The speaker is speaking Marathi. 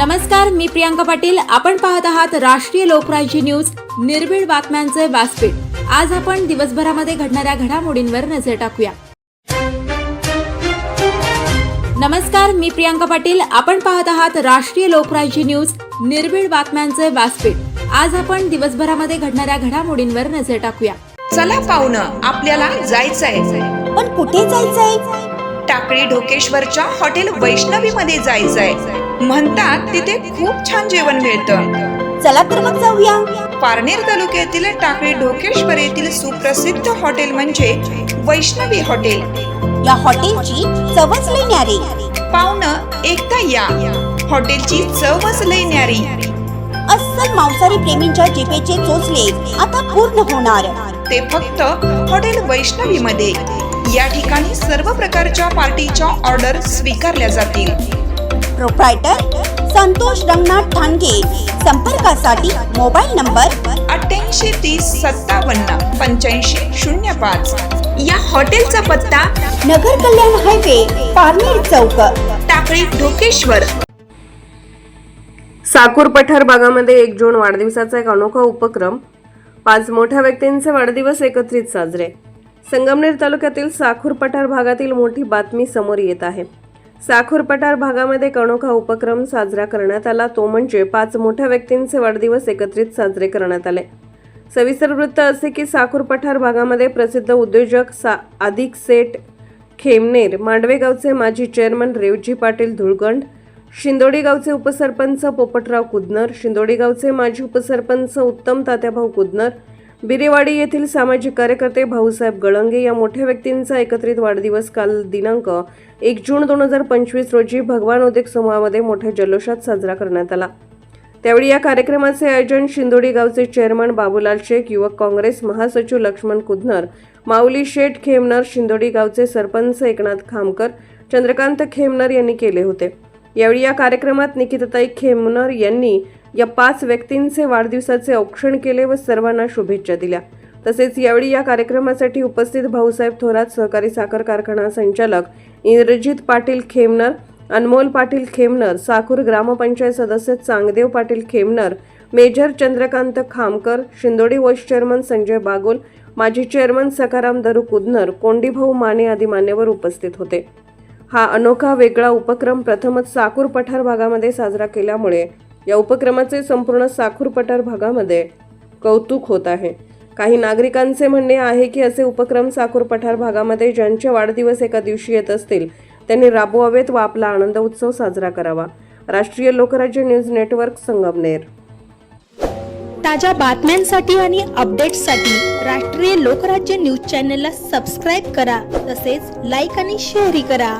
नमस्कार मी प्रियांका पाटील. आपण पाहत आहात राष्ट्रीय लोकराज्य न्यूज. निर्भीड बातम्यांचे व्यासपीठ. आज आपण दिवसभरामध्ये घडणाऱ्या घडामोडींवर नजर टाकूया. नमस्कार मी प्रियांका पाटील. आपण पाहत आहात राष्ट्रीय लोकराज्य न्यूज. निर्भीड बातम्यांचे व्यासपीठ. आज आपण दिवसभरामध्ये घडणाऱ्या घडामोडींवर नजर टाकूया. चला पाहुणं आपल्याला जायचंय. पण कुठे जायचंय? टाकळी ढोकेश्वरच्या हॉटेल वैष्णवी मध्ये जायचंय. म्हणतात तिथे खूप छान जेवण मिळतं. चला तर मग जाऊया. पारनेर तालुक्यातील टाकळी ढोकेश्वर येथील सुप्रसिद्ध हॉटेल म्हणजे वैष्णवी हॉटेल. या हॉटेलची चवच लई न्यारी. पाहुणं एकदा या. हॉटेलची चवच लई न्यारी. अस्सल मांसाहारी प्रेमींच्या जिभेचे चोचले आता पूर्ण होणार. ते फक्त हॉटेल वैष्णवी मध्ये या ठिकाणी सर्व प्रकारच्या पार्टीच्या ऑर्डर स्वीकारल्या जातील. प्रोप्रायटर संतोष रंगनाथ ठाणगे. संपर्कासाठी मोबाईल नंबर अठ्ठ्याऐंशी तीस सत्तावन्न पंच्याऐंशी शून्य पाच. या हॉटेलचा पत्ता नगर कल्याण हायवे पारनेर चौक. टाकळी ढोकेश्वर. साकूर पठार भागामध्ये एक जून वाढदिवसाचा एक अनोखा उपक्रम. पाच मोठ्या व्यक्तींचे वाढदिवस एकत्रित साजरे. संगमनेर तालुक्यातील साखूर पठार भागातील मोठी बातमी समोर येत आहे. साखूर पठार भागामध्ये कणोखा उपक्रम साजरा करण्यात आला. तो म्हणजे पाच मोठ्या व्यक्तींचे वाढदिवस एकत्रित साजरे करण्यात आले. सविस्तर वृत्त असे की साखूर पठार भागामध्ये प्रसिद्ध उद्योजक सा आदिक सेठ खेमनेर मांडवेगावचे माजी चेअरमन रेवजी पाटील धुळगंड शिंदोडी गावचे उपसरपंच पोपटराव कुदनर शिंदोडी गावचे माजी उपसरपंच उत्तम तात्याभाऊ कुदनर बिरेवाडी येथील सामाजिक कार्यकर्ते भाऊसाहेब गळंगे या मोठ्या व्यक्तींचा एकत्रित वाढदिवस काल दिनांक एक जून दोन हजार पंचवीस रोजी भगवान उद्योग समूहामध्ये मोठ्या जल्लोषात साजरा करण्यात आला. त्यावेळी या कार्यक्रमाचे आयोजन शिंदोडी गावचे चेअरमन बाबूलाल शेख युवक काँग्रेस महासचिव लक्ष्मण कुदनर माऊली शेठ खेमनर शिंदोडी गावचे सरपंच एकनाथ खामकर चंद्रकांत खेमनर यांनी केले होते. यावेळी या कार्यक्रमात निकिताताई खेमनर यांनी या पाच व्यक्तींचे वाढदिवसाचे औक्षण केले व सर्वांना शुभेच्छा दिल्या. तसेच यावेळी या कार्यक्रमासाठी उपस्थित भाऊसाहेब थोरात सहकारी साखर कारखाना संचालक इंद्रजित पाटील खेमनर अनमोल पाटील खेमनर साकूर ग्रामपंचायत सदस्य Changdev Patil Khemnar major Chandrakant Khamkar Shindodi vice chairman Sanjay Bagol माजी चेअरमन सखाराम दरू कुदनर कोंडीभाऊ माने आदी मान्यवर उपस्थित होते. हा अनोखा वेगळा उपक्रम प्रथमच साकूर पठार भागामध्ये साजरा केल्यामुळे या उपक्रमाचे संपूर्ण साखूर पठार भागामध्ये कौतुक होत आहे. काही नागरिकांचे म्हणणे आहे की असे उपक्रम साखूर पठार भागामध्ये ज्यांचे वाढदिवस एका दिवशी येत असतील त्यांनी राबवावेत व आपला आनंद उत्सव साजरा करावा. राष्ट्रीय लोकराज्य न्यूज नेटवर्क संगमनेर. ताज्या बातम्यांसाठी आणि अपडेट्ससाठी राष्ट्रीय लोकराज्य न्यूज चॅनलला सबस्क्राईब करा तसेच लाईक आणि शेअरही करा.